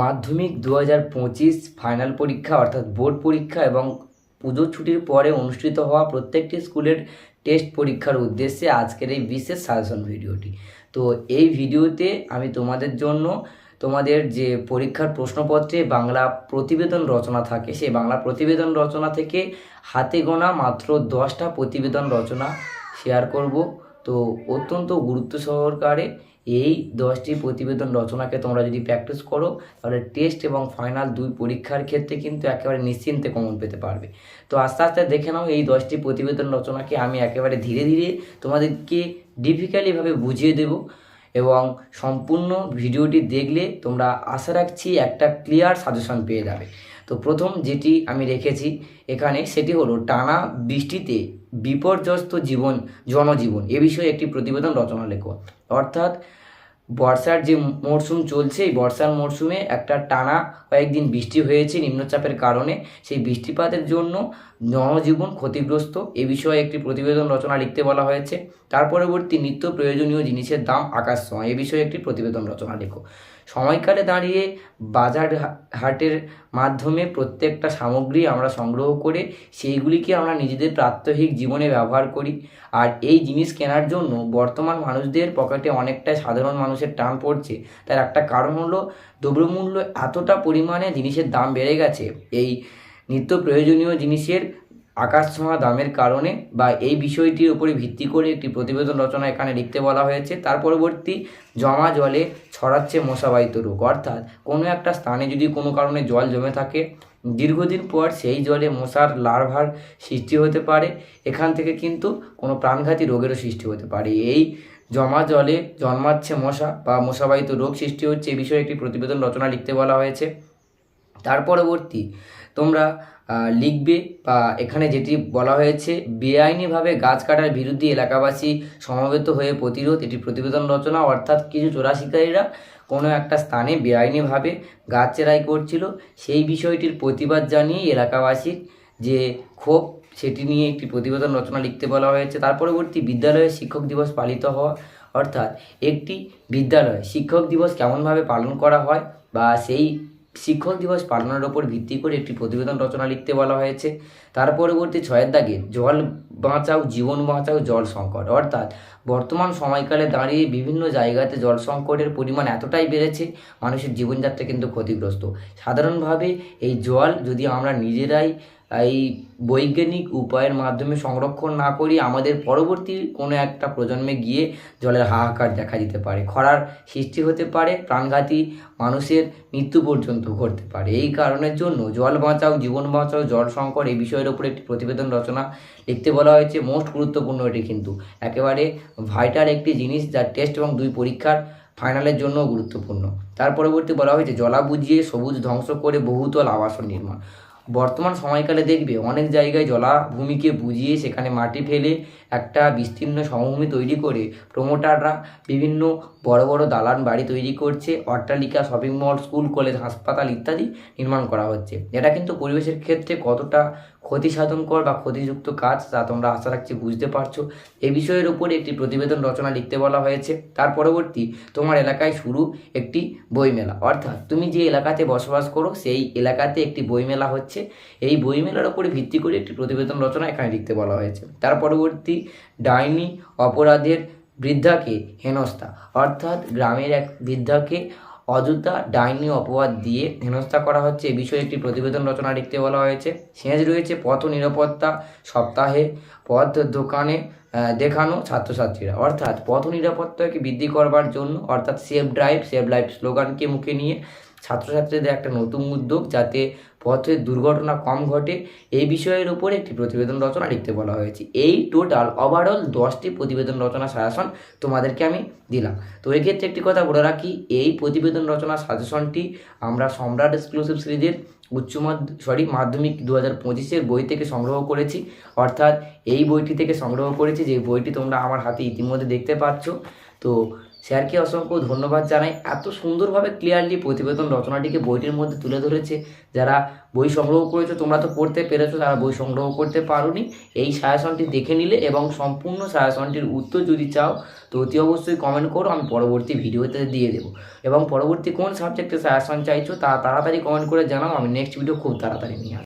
মাধ্যমিক দু হাজার পঁচিশ ফাইনাল পরীক্ষা অর্থাৎ বোর্ড পরীক্ষা এবং পুজোর ছুটির পরে অনুষ্ঠিত হওয়া প্রত্যেকটি স্কুলের টেস্ট পরীক্ষার উদ্দেশ্যে আজকের এই বিশেষ সাজেশন ভিডিওটি তো এই ভিডিওতে আমি তোমাদের জন্য তোমাদের যে পরীক্ষার প্রশ্নপত্রে বাংলা প্রতিবেদন রচনা থাকে, সেই বাংলা প্রতিবেদন রচনা থেকে হাতে গোনা মাত্র দশটা প্রতিবেদন রচনা শেয়ার করব। তো অত্যন্ত গুরুত্ব সহকারে এই দশটি প্রতিবেদন রচনাকে তোমরা যদি প্র্যাকটিস করো, তাহলে টেস্ট এবং ফাইনাল দুই পরীক্ষার ক্ষেত্রে কিন্তু একেবারে নিশ্চিন্তে কমন পেতে পারবে। তো আস্তে আস্তে দেখে নাও, এই দশটি প্রতিবেদন রচনাকে আমি একেবারে ধীরে ধীরে তোমাদেরকে ডিফিকাল্টলিভাবে বুঝিয়ে দেব এবং সম্পূর্ণ ভিডিওটি দেখলে তোমরা আশা রাখছি একটা ক্লিয়ার সাজেশন পেয়ে যাবে। তো প্রথম যেটি আমি রেখেছি এখানে, সেটি হলো টানা বৃষ্টিতে বিপর্যস্ত জীবন, জনজীবন। এ বিষয়ে একটি প্রতিবেদন রচনা লেখো। অর্থাৎ বর্ষার যে মরশুম চলছে, এই বর্ষার মরশুমে একটা টানা কয়েকদিন বৃষ্টি হয়েছে নিম্নচাপের কারণে। সেই বৃষ্টিপাতের জন্য জনজীবন ক্ষতিগ্রস্ত, এ বিষয়ে একটি প্রতিবেদন রচনা লিখতে বলা হয়েছে। তার পরবর্তী নিত্য প্রয়োজনীয় জিনিসের দাম আকাশ সময় এ বিষয়ে একটি প্রতিবেদন রচনা লেখো। সময়কালে দাঁড়িয়ে বাজার হাটের মাধ্যমে প্রত্যেকটা সামগ্রী আমরা সংগ্রহ করে সেইগুলিকে আমরা নিজেদের প্রাত্যহিক জীবনে ব্যবহার করি। আর এই জিনিস কেনার জন্য বর্তমান মানুষদের পকেটে অনেকটাই সাধারণ মানুষের টান পড়ছে। তার একটা কারণ হলো, দ্রব্যমূল্য এতটা পরিমাণে জিনিসের দাম বেড়ে গেছে। এই নিত্য প্রয়োজনীয় জিনিসের আকাশ ছোঁয়া দামের কারণে বা এই বিষয়টির উপরে ভিত্তি করে একটি প্রতিবেদন রচনা এখানে লিখতে বলা হয়েছে। তার পরবর্তী জমা জলে ছড়াচ্ছে মশাবাহিত রোগ। অর্থাৎ কোনো একটা স্থানে যদি কোনো কারণে জল জমে থাকে, দীর্ঘদিন পর সেই জলে মশার লার্ভার সৃষ্টি হতে পারে। এখান থেকে কিন্তু কোনো প্রাণঘাতী রোগেরও সৃষ্টি হতে পারে। এই জমা জলে জন্মাচ্ছে মশা বা মশাবাহিত রোগ সৃষ্টি হচ্ছে এ বিষয়ে একটি প্রতিবেদন রচনা লিখতে বলা হয়েছে। তার পরবর্তী তোমরা লিখবে বা এখানে যেটি বলা হয়েছে, বেআইনিভাবে গাছ কাটার বিরুদ্ধে এলাকাবাসী সমবেত হয়ে প্রতিরোধ, এটি প্রতিবেদন রচনা, অর্থাৎ কিছু চোরা শিকারীরা কোনো একটা স্থানে বেআইনিভাবে গাছ চেরাই করছিল। সেই বিষয়টির প্রতিবাদ জানিয়ে এলাকাবাসীর যে ক্ষোভ, সেটি নিয়ে একটি প্রতিবেদন রচনা লিখতে বলা হয়েছে। তার পরবর্তী বিদ্যালয়ে শিক্ষক দিবস পালিত হওয়া, অর্থাৎ একটি বিদ্যালয়ে শিক্ষক দিবস কেমনভাবে পালন করা হয় বা সেই শিক্ষক দিবস পালনের ওপর ভিত্তি করে একটি প্রতিবেদন রচনা লিখতে বলা হয়েছে। তার পরবর্তী ছয়ের দাগে জল বাঁচাও, জীবন বাঁচাও, জল সংকট। অর্থাৎ বর্তমান সময়কালে দাঁড়িয়ে বিভিন্ন জায়গাতে জল সংকটের পরিমাণ এতটাই বেড়েছে, মানুষের জীবনযাত্রা কিন্তু ক্ষতিগ্রস্ত। সাধারণভাবে এই জল যদি আমরা নিজেরাই এই বৈজ্ঞানিক উপায়ের মাধ্যমে সংরক্ষণ না করি আমাদের পরবর্তী কোনো একটা প্রজন্মে গিয়ে জলের হাহাকার দেখা দিতে পারে। খরার সৃষ্টি হতে পারে, প্রাণঘাতী মানুষের মৃত্যু পর্যন্ত ঘটতে পারে। এই কারণের জন্য জল বাঁচাও, জীবন বাঁচাও, জল সংকট এই বিষয়ের উপর একটি প্রতিবেদন রচনা লিখতে বলা হয়েছে। মোস্ট গুরুত্বপূর্ণ এটি কিন্তু। একেবারে ভাইটাল একটি জিনিস যার টেস্ট এবং দুই পরীক্ষার ফাইনালের জন্য গুরুত্বপূর্ণ। তার পরবর্তী বলা হয়েছে, জলা বুঝিয়ে সবুজ ধ্বংস করে বহুতল আবাসন নির্মাণ। বর্তমান সময়কালে দেখবে অনেক জায়গায় জলাভূমিকে বুঝিয়ে সেখানে মাটি ফেলে একটা বিস্তীর্ণ সমভূমি তৈরি করে প্রমোটাররা বিভিন্ন বড় বড় দালান বাড়ি তৈরি করছে, অট্টালিকা শপিং মল স্কুল কলেজ হাসপাতাল ইত্যাদি নির্মাণ করা হচ্ছে। এটা কিন্তু পরিবেশের ক্ষেত্রে কতটা ক্ষতি সাধনকর বা ক্ষতিযুক্ত কাজ তা তোমরা আশা রাখছি বুঝতে পারছ। এই বিষয়ের উপরে একটি প্রতিবেদন রচনা লিখতে বলা হয়েছে। তার পরবর্তী, তোমার এলাকায় শুরু একটি বইমেলা। অর্থাৎ তুমি যে এলাকাতে বসবাস করো, সেই এলাকাতে একটি বইমেলা হচ্ছে। এই বইমেলার উপরে ভিত্তি করে একটি প্রতিবেদন রচনা এখানে লিখতে বলা হয়েছে। তার পরবর্তী, ডাইনি অপরাধের বৃদ্ধাকে হেনস্থা। অর্থাৎ গ্রামের এক বৃদ্ধাকে অযোধ্যা ডাইনি অপবাদ দিয়ে হেনস্থা করা হচ্ছে। এ বিষয়ে একটি প্রতিবেদন রচনা লিখতে বলা হয়েছে। সেজ রয়েছে পথ নিরাপত্তা সপ্তাহে পথ দোকানে দেখানো ছাত্রছাত্রীরা। অর্থাৎ পথ নিরাপত্তাকে বৃদ্ধি করবার জন্য, অর্থাৎ সেফ ড্রাইভ, সেফ লাইফ স্লোগানকে মুখে নিয়ে ছাত্রছাত্রীদের একটা নতুন উদ্যোগ যাতে পথে দুর্ঘটনা কম ঘটে, এই বিষয়ের উপরে একটি প্রতিবেদন রচনা লিখতে বলা হয়েছে। এই টোটাল ওভারঅল দশটি প্রতিবেদন রচনা সাজেশন তোমাদেরকে আমি দিলাম। তো এক্ষেত্রে একটি কথা বলে রাখি, এই প্রতিবেদন রচনা সাজেশনটি আমরা সম্রাট এক্সক্লুসিভ সিরিজের উচ্চ সরি মাধ্যমিক দু হাজার পঁচিশের বই থেকে সংগ্রহ করেছি। অর্থাৎ এই বইটি থেকে সংগ্রহ করেছি, যে বইটি তোমরা আমার হাতে ইতিমধ্যে দেখতে পাচ্ছ। তো স্যারকে অসংখ্য ধন্যবাদ জানাই। এত সুন্দরভাবে ক্লিয়ারলি প্রতিবেদন রচনাটিকে বইটির মধ্যে তুলে ধরেছে। যারা বই সংগ্রহ করেছ, তোমরা তো পড়তে পেরেছ, তারা বই সংগ্রহ করতে পারোনি। এই সাজেশনটি দেখে নিলে এবং সম্পূর্ণ সাজেশনটির উত্তর যদি চাও, তো অতি অবশ্যই কমেন্ট করো, আমি পরবর্তী ভিডিওতে দিয়ে দেবো। এবং পরবর্তী কোন সাবজেক্টে সাজেশন চাইছো, তা তাড়াতাড়ি কমেন্ট করে জানাও, আমি নেক্সট ভিডিও খুব তাড়াতাড়ি নিয়ে